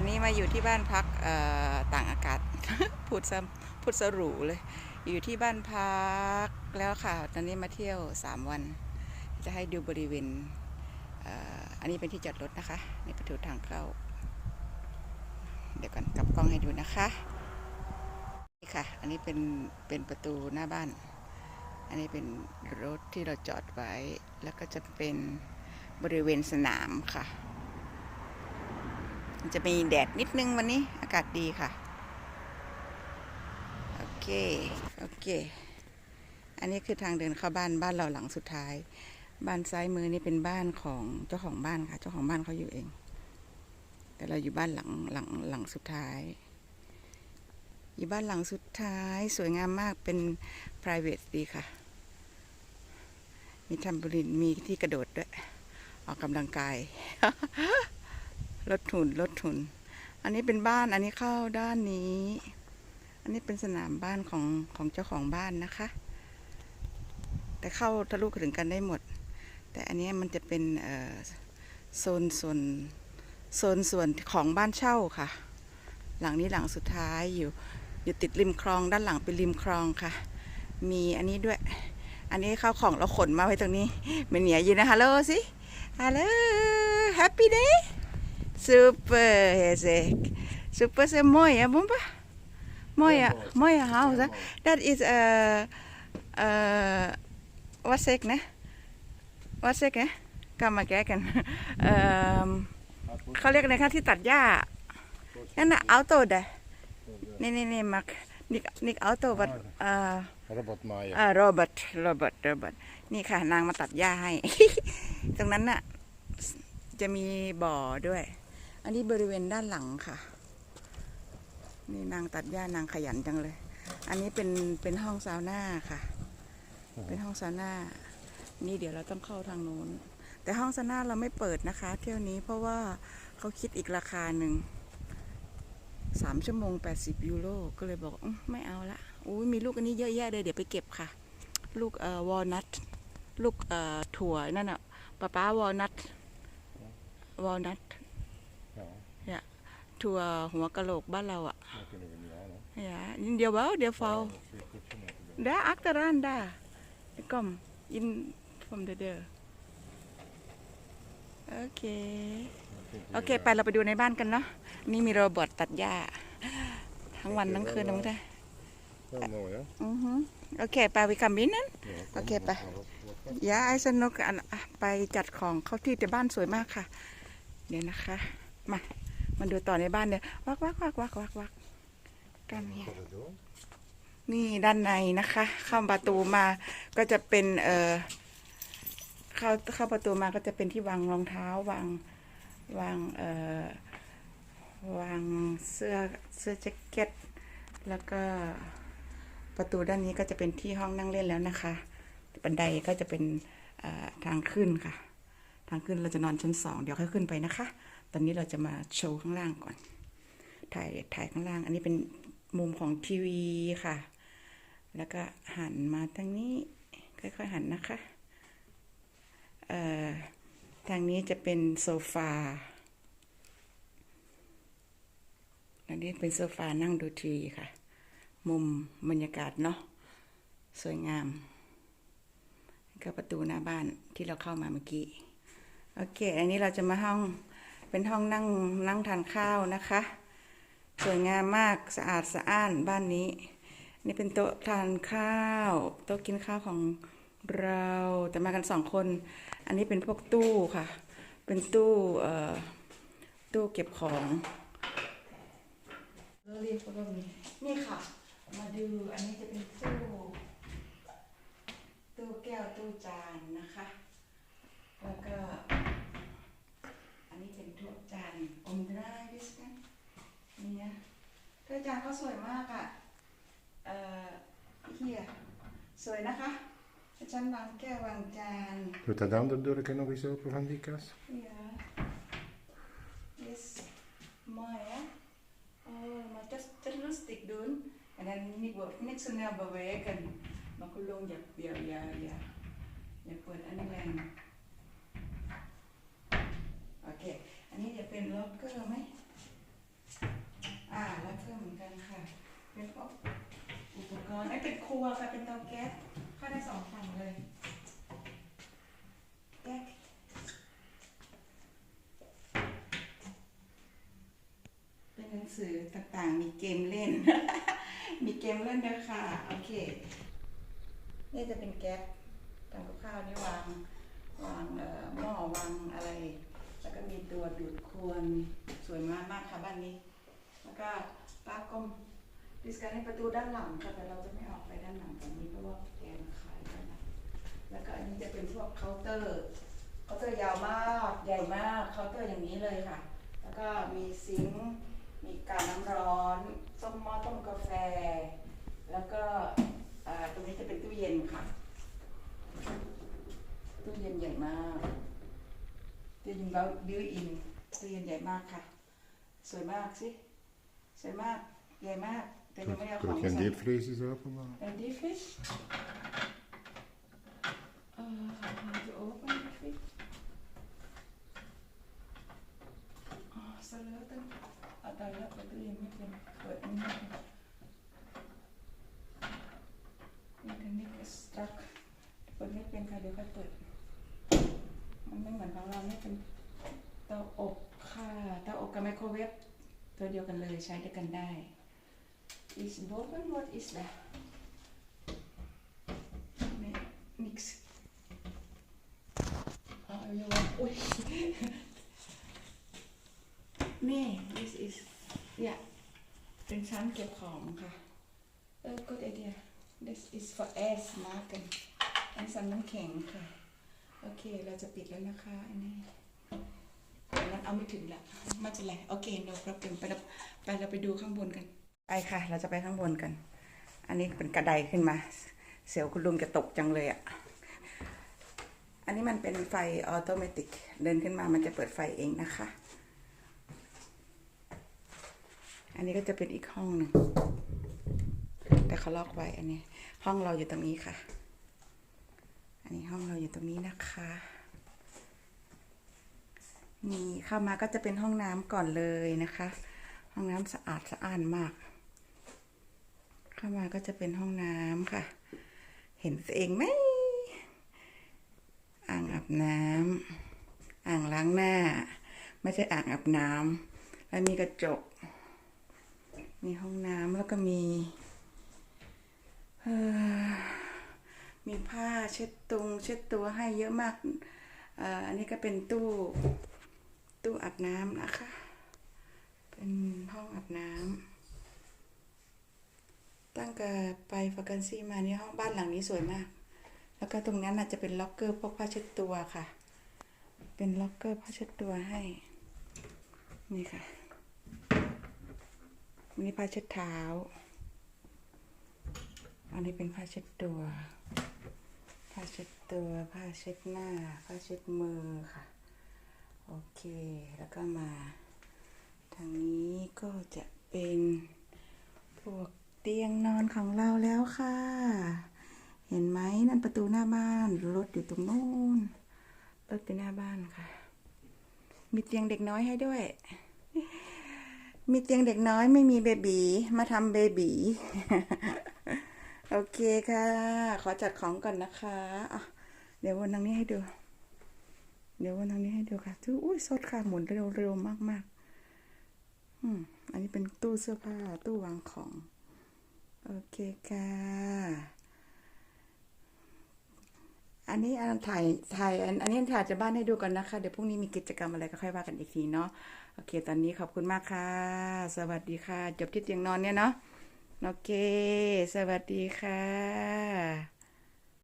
อนนี้มาอยู่ที่บ้านพักต่างอากาศ พูดซ้ำพูดสรูเลย อยู่ที่บ้านพักแล้วค่ะ ตอนนี้มาเที่ยว 3 วัน จะให้ดูบริเวณอันนี้เป็นที่จอดรถนะคะ นี่ประตูทางเข้า เดี๋ยวก่อนกลับกล้องให้ดูนะคะ นี่ค่ะ อันนี้เป็นเป็นประตูหน้าบ้าน อันนี้เป็นรถที่เราจอดไว้ แล้วก็จะเป็นบริเวณสนามค่ะ จะมีแดดนิดนึงวันนี้อากาศดีค่ะ โอเค โอเค อันนี้คือทางเดินเข้าบ้านบ้านเราหลังสุดท้าย บ้านซ้ายมือนี่เป็นบ้านของเจ้าของบ้านค่ะ เจ้าของบ้านเขาอยู่เอง แต่เราอยู่บ้านหลังหลังหลังสุดท้าย อยู่บ้านหลังสุดท้ายสวยงามมากเป็น private ดีค่ะ มีทำบรินมีที่กระโดดด้วย ออกกำลังกาย ลดทุนลดทุน อันนี้เป็นบ้านอันนี้เข้าด้านนี้ อันนี้เป็นสนามบ้านของของเจ้าของบ้านนะคะ แต่เข้าทะลุถึงกันได้หมด แต่อันนี้มันจะเป็นโซนส่วนโซนส่วนของบ้านเช่าค่ะ หลังนี้หลังสุดท้ายอยู่อยู่ติดริมคลองด้านหลังเป็นริมคลองค่ะ มีอันนี้ด้วย อันนี้ข้าวของเราขนมาไว้ตรงนี้เป็นเหนียยืนนะฮัลโหลสิฮัลโหลแฮปปี้เดย์ Super, Hezek. Super så mooi, hè, Bomba? Mooie, mooie huis, hè? Dat is, eh, eh, wat zeg ik, né? Wat zeg ik, hè? Kan maar kijken. Ehm, เขาเรียกอะไรคะที่ตัดหญ้า นั่นน่ะเอาโต้เด้นี่นี่นี่มักนิกนิกเอาโต้บัดเอ่อ Robot Maya. อ่าโรเบิร์ตโรเบิร์ตโรเบิร์ตนี่ค่ะ นางมาตัดหญ้าให้ ตรงนั้นน่ะ จะมีบ่อด้วย อันนี้บริเวณด้านหลังค่ะ นี่นางตัดหญ้านางขยันจังเลย อันนี้เป็นเป็นห้องซาวน่าค่ะ เป็นห้องซาวน่า นี่เดี๋ยวเราต้องเข้าทางโน้น แต่ห้องซาวน่าเราไม่เปิดนะคะ เที่ยวนี้เพราะว่าเขาคิดอีกราคาหนึ่งสามชั่วโมง 80 ยูโรก็เลยบอกอไม่เอาละอุ้ยมีลูกอันนี้เยอะแยะเลย เดี๋ยวไปเก็บค่ะ ลูกเอ่อวอลนัทลูกเอ่อถั่วนั่นอะป้าป้าวอลนัทวอลนัท ถั่วหัวกะโหลกบ้านเราอะ dat kunnen we niet aan. Hè. Ja, in die wel, die vrouw. Dat is weer goed zo moeten doen. Daar achteraan, daar. Kom, in from the deur. โอเค โอเค ไปเราไปดูในบ้านกันเนาะ นี่มีโรบอทตัดหญ้า ทั้งวันทั้งคืนนะมึงท่า Wel mooi, hè? อือฮึโอเค ไปวิคัมบินนั้น Ja, Oké, kom, pa. we gaan wat- wat wat. ยาไอ้สนุกอันอะไปจัดของเข้าที่แต่บ้านสวยมากค่ะ เดี๋ยวนะคะ มา มาดูต่อในบ้านเนี่ยวักวักวักวักวักวักกันเนี่ย Wat het doen? นี่ด้านในนะคะ เข้าประตูมาก็จะเป็นเอ่อเข้าเข้าประตูมาก็จะเป็นที่วางรองเท้าวางวางเอ่อวางเสื้อเสื้อแจ็คเก็ต แล้วก็ประตูด้านนี้ก็จะเป็นที่ห้องนั่งเล่นแล้วนะคะ บันไดก็จะเป็นเอ่อทางขึ้นค่ะ ทางขึ้นเราจะนอนชั้นสองเดี๋ยวค่อยขึ้นไปนะคะ ตอนนี้เราจะมาโชว์ข้างล่างก่อน ถ่ายถ่ายข้างล่าง อันนี้เป็นมุมของทีวีค่ะ แล้วก็หันมาทางนี้ค่อยๆหันนะคะเอ่อทางนี้จะเป็นโซฟา อันนี้เป็นโซฟานั่งดูทีวีค่ะ มุมบรรยากาศเนาะ สวยงาม ก็ประตูหน้าบ้านที่เราเข้ามาเมื่อกี้ โอเค อันนี้เราจะมาห้องเป็นห้องนั่งนั่งทานข้าวนะคะ สวยงามมากสะอาดสะอ้านบ้านนี้ นี่เป็นโต๊ะทานข้าว โต๊ะกินข้าวของเราแต่มากันสองคน อันนี้เป็นพวกตู้ค่ะ เป็นตู้เอ่อตู้เก็บของเรียกว่ามีนี่ค่ะ มาดูอันนี้จะเป็นตู้ตู้แก้วตู้จานนะคะ แล้วก็ ถ้วยจานเขาสวยมากอะ่ะ เอ่อเฮียสวยนะคะฉันวางแก้ววางจาน Doet dat andere deur nog eens open van die kast? Ja. Yes. Mooi hè? Oh, maar het is te rustig doen. En dan niet, wordt niet zo snel bewegen. Maar gewoon ja, ja, ja, ja. รัวค่ะเป็นเตาแก๊สเข้าได้สองฝั่งเลยแก๊สเป็นหนังสือต่างๆ มีเกมเล่น มีเกมเล่นด้วยค่ะ โอเค นี่จะเป็นแก๊สทำกับข้าวนี่วางวางอ่อหม้อวางอะไร แล้วก็มีตัวดูดควนสวยมากมากค่ะบ้านนี้ แล้วก็ป้ากลม ดิสการให้ประตูด้านหลังค่ะแต่เราจะไม่ออกไปด้านหลังตรงนี้เพราะว่าแกมขายด้านหลังแล้วก็อันนี้จะเป็นพวกเคาน์เตอร์เคาน์เตอร์ยาวมากใหญ่มากเคาน์เตอร์อย่างนี้เลยค่ะ แล้วก็มีซิงค์มีกาน้ำร้อนต้มหม้อต้มกาแฟ แล้วก็ตรงนี้จะเป็นตู้เย็นค่ะตู้เย็นใหญ่มากตู้เย็นเราบิวอินตู้เย็นใหญ่มากค่ะ สวยมากสิสวยมากใหญ่มาก แต่ยังไม่ได้เอาของ Kan มา je ใส่ een diepvries eens openmaken? Een diepvries? Uh, how to open the fridge? Oh, salaten. เอาตายแล้วเปิดตู้เย็นไม่เป็นเปิดอันนี้ไม่เป็นอินเทอร์เน็ตสตั๊กเปิดไม่เป็นค่ะเดี๋ยวค่อยเปิดมันไม่เหมือนของเราเนี่ยเป็นเตาอบค่ะเตาอบกับไมโครเวฟตัวเดียวกันเลยใช้ด้วยกันได้ is boven what is that nee niks oh you want oei nee this is ja เป็นชั้นเก็บของค่ะ เออ good idea this is for air maken อันนี้สันน้ำแข็งค่ะ โอเค เราจะปิดแล้วนะคะ อันนี้อันนั้นเอาไม่ถึงละม่เป็นไรโอเค no problem ไปเราไปเราไปดูข้างบนกัน ไปค่ะ เราจะไปข้างบนกัน อันนี้เป็นกระไดขึ้นมา เสียวคุณลุงจะตกจังเลยอะ่ะ อันนี้มันเป็นไฟออโตเมติก เดินขึ้นมามันจะเปิดไฟเองนะคะ อันนี้ก็จะเป็นอีกห้องหนึ่ง แต่เขาล็อกไว้อันนี้ ห้องเราอยู่ตรงนี้ค่ะ อันนี้ห้องเราอยู่ตรงนี้นะคะ นี่เข้ามาก็จะเป็นห้องน้ำก่อนเลยนะคะ ห้องน้ำสะอาดสะอ้านมาก เข้ามาก็จะเป็นห้องน้ำค่ะ เห็นตัวเองไหม อ่างอาบน้ำ อ่างล้างหน้า ไม่ใช่อ่างอาบน้ำ แล้วมีกระจก มีห้องน้ำแล้วก็มี มีผ้าเช็ดตุง เช็ดตัวให้เยอะมาก อันนี้ก็เป็นตู้ ตู้อาบน้ำนะคะ เป็นห้องอาบน้ำ ตั้งแต่ไปฟักันซี่มานี่ห้องบ้านหลังนี้สวยมาก แล้วก็ตรงนั้นน่าจจะเป็นล็อกเกอร์พวกผ้าเช็ดตัวค่ะ เป็นล็อกเกอร์ผ้าเช็ดตัวให้ นี่ค่ะมีผ้าเช็ดเท้า อันนี้เป็นผ้าเช็ดตัว ผ้าเช็ดตัว ผ้าเช็ดหน้า ผ้าเช็ดมือค่ะ โอเค แล้วก็มา ทางนี้ก็จะเป็นพวก เตียงนอนของเราแล้วค่ะ เห็นไหมนั่นประตูหน้าบ้านรถอยู่ตรงนู้นรถอยู่หน้าบ้านค่ะ มีเตียงเด็กน้อยให้ด้วย มีเตียงเด็กน้อยไม่มีเบบีมาทำเบบีโอเคค่ะ ขอจัดของก่อนนะคะะเดี๋ยววนทางนี้ให้ดู เดี๋ยววนทางนี้ให้ดูค่ะตู้อุ้ยสดค่ะหมุนเร็วเร็วมากมากๆอืมอันนี้เป็นตู้เสื้อผ้าตู้วางของ โอเคค่ะ อันนี้อันถ่ายถ่ายอันอันนี้ถ่ายจากบ้านให้ดูก่อนนะคะ เดี๋ยวพรุ่งนี้มีกิจกรรมอะไรก็ค่อยว่ากันอีกทีเนาะ โอเค ตอนนี้ขอบคุณมากค่ะ สวัสดีค่ะ จบที่เตียงนอนเนี่ยเนาะ โอเค สวัสดีค่ะ